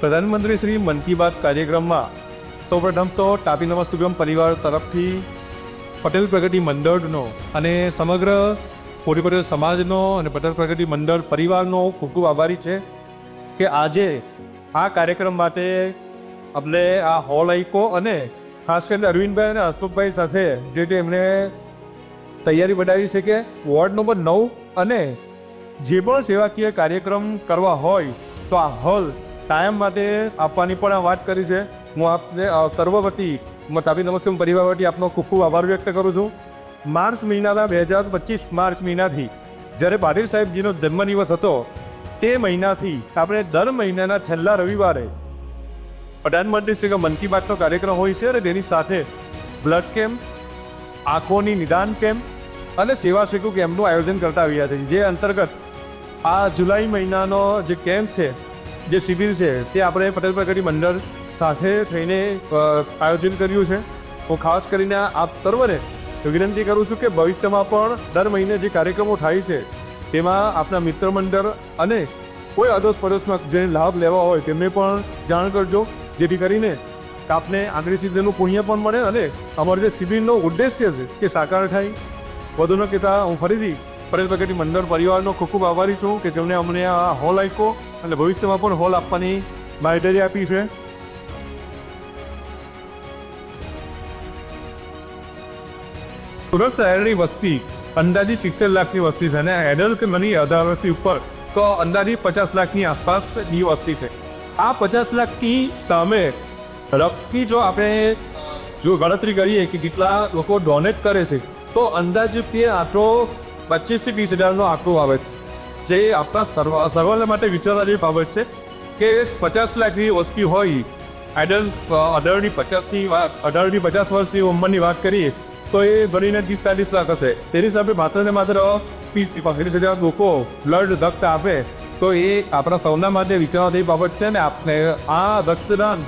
પ્રધાનમંત્રી શ્રી મન કી બાત કાર્યક્રમમાં સૌપ્રથમ તો તાપી નમસ્તુભ્યમ પરિવાર તરફથી પટેલ પ્રગતિ મંડળનો અને સમગ્ર કોળી પટેલ સમાજનો અને પટેલ પ્રગતિ મંડળ પરિવારનો ખૂબ ખૂબ આભારી છે કે આજે આ કાર્યક્રમ માટે અમને આ હોલ આઈકો અને ખાસ કરીને અરવિંદભાઈ અને હસમુખભાઈ સાથે જે રીતે એમણે તૈયારી બનાવી છે કે વોર્ડ નંબર નવ અને જે પણ સેવાકીય કાર્યક્રમ કરવા હોય તો આ હોલ કાયમ માટે આપવાની પણ આ વાત કરી છે. હું આપને સર્વવતી સર્વ વતી તાપી નમસ્તે પરિવાર વતી આપનો ખૂબ ખૂબ આભાર વ્યક્ત કરું છું. માર્ચ મહિનાના બે હજાર પચીસ માર્ચ મહિનાથી જ્યારે પાટીલ સાહેબજીનો જન્મદિવસ હતો, તે મહિનાથી આપણે દર મહિનાના છેલ્લા રવિવારે પ્રધાનમંત્રી શ્રી મન કી બાતનો કાર્યક્રમ હોય છે અને તેની સાથે બ્લડ કેમ્પ, આંખોની નિદાન કેમ્પ અને સેવા સેતુ કેમ્પનું આયોજન કરતા આવ્યા છે. જે અંતર્ગત આ જુલાઈ મહિનાનો જે કેમ્પ છે જે શિબિર છે, તે આપણે પટેલ પ્રગતિ મંડળ સાથે થઈને આયોજન કર્યું છે. હું ખાસ કરીને આપ સર્વને વિનંતી કરું છું કે ભવિષ્યમાં પણ દર મહિને જે કાર્યક્રમો થાય છે, તેમાં આપના મિત્ર મંડળ અને કોઈ અડોશ પડોશમાં જેને લાભ લેવા હોય તેમને પણ જાણ કરજો. જેથી કરીને આપને આગળ ચિંતનનું પુણ્ય પણ મળે અને અમારો જે શિબિરનો ઉદ્દેશ્ય છે તે સાકાર થાય. વધુ ન કહેતા હું ફરીથી પટેલ પ્રગતિ મંડળ પરિવારનો ખૂબ ખૂબ આભારી છું કે જેમણે અમને આ હોલ આપ્યો અને ભવિષ્યમાં પણ હોલ આપવાની બાયડરી આપી છે. સુરત શહેરની વસ્તી, અંદાજી સિત્તેર લાખની વસ્તી છે અને એડલ્ટ મની અધારસી ઉપર તો અંદાજી પચાસ લાખની આસપાસની વસ્તી છે. આ પચાસ લાખની સામે રકમી જો આપણે જો ગણતરી કરીએ કે કેટલા લોકો ડોનેટ કરે છે, તો અંદાજે તે આંકડો પચીસથી વીસ હજારનો આંકડો આવે છે. જે આપણા સર્વ સર્વને માટે વિચારવા જેવી બાબત છે કે પચાસ લાખની વસ્તી હોય આઈડલ અઢારની પચાસની અઢારની પચાસ વર્ષની ઉંમરની વાત કરીએ, તો એ ગણીને ત્રીસ, ચાલીસ લાખ હશે. તેની સામે માત્ર ને માત્ર ત્રીસ, પાંત્રીસ હજાર લોકો બ્લડ રક્ત આપે, તો એ આપણા સૌના માટે વિચારવા જેવી બાબત છે ને આપણે આ રક્તદાન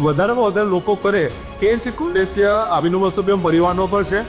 વધારેમાં વધારે લોકો કરે, એ જ ઉદ્દેશ્ય અભિનવ સભ્ય પરિવારનો પણ છે.